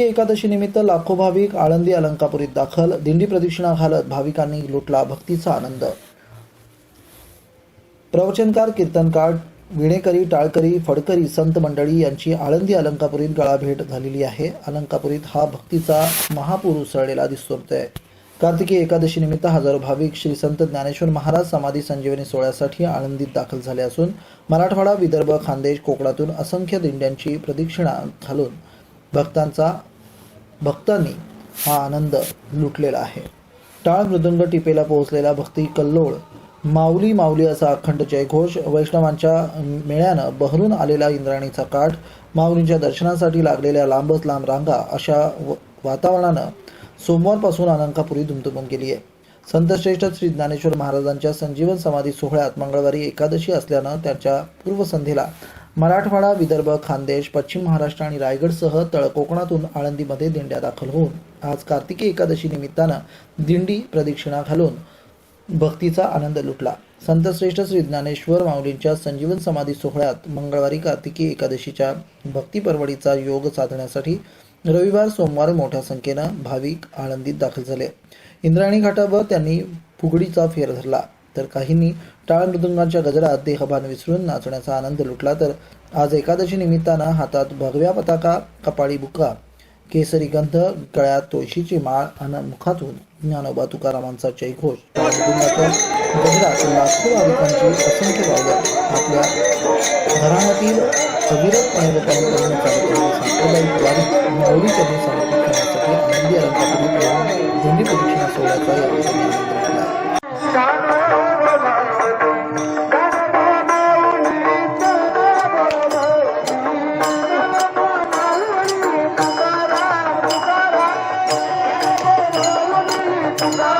एकादशी निमित्त लाखो भाविक आळंदी अलंकापुरीत दाखल दिंडी प्रदक्षिणा घालत भाविकांनी लुटला भक्तीचा आनंद. प्रवचनकार कीर्तनकार विणेकरी टाळकरी फडकरी संत मंडळी यांची आळंदी अलंकापुरीत गळाभेट झालेली आहे. अलंकापुरीत हा भक्तीचा महापूर उसळलेला दिसतोय. कार्तिकी एकादशी निमित्त हजारो भाविक श्री संत ज्ञानेश्वर महाराज समाधी संजीवनी सोहळ्यासाठी आळंदीत दाखल झाले असून मराठवाडा विदर्भ खानदेश कोकणातून असंख्य दिंड्यांची प्रदक्षिणा घालून भक्तांचा भक्तांनी हा आनंद लुटलेला आहे. टाळ मृदुंग टिपेला पोहोचलेला भक्ती कल्लोळ माऊली माऊली असा अखंड जयघोष वैष्णवांच्या मेळ्यानं बहरून आलेला इंद्राणीचा काठ माऊलींच्या दर्शनासाठी लागलेल्या लांबच लांब रांगा अशा व- वातावरणानं सोमवारपासून अलंकापुरी दुमदुमून गेली आहे. संतश्रेष्ठ श्री ज्ञानेश्वर महाराजांच्या संजीवन समाधी सोहळ्यात मंगळवारी एकादशी असल्यानं त्याच्या पूर्वसंध्येला मराठवाडा विदर्भ खानदेश पश्चिम महाराष्ट्र आणि रायगडसह तळ कोकणातून आळंदीमध्ये दिंड्या दाखल होऊन आज कार्तिकी एकादशी निमित्तानं दिंडी प्रदक्षिणा घालून भक्तीचा आनंद लुटला. संतश्रेष्ठ श्री ज्ञानेश्वर माऊलींच्या संजीवन समाधी सोहळ्यात मंगळवारी कार्तिकी एकादशीच्या भक्ती परवडीचा योग साधण्यासाठी रविवार सोमवार मोठ्या संख्येनं भाविक आळंदीत दाखल झाले. इंद्रायणी घाटावर त्यांनी फुगडीचा फेर धरला. तर काहींनी टाळ मृदुंगाच्या गजरात देहभान विसरून नाचण्याचा आनंद लुटला तर आज एकादशी निमित्तानं हातात भगव्या पताका कपाळी बुका केसरी गंध गळ्यात तुळशीची माळ आणि मुखातून ज्ञानोबा तुकारामांचा जयघोष. गजरात लाखो भाविकांची असंख्य भावलं आपल्या घराण्यातील अविरतपणे लोकांकडून सांप्रदायिक वारी माऊली चरणी समर्पित करण्यासाठी आनंदी अलंकापुरी दिंडी प्रदक्षिणा सोहळ्याचा यावेळी Bye.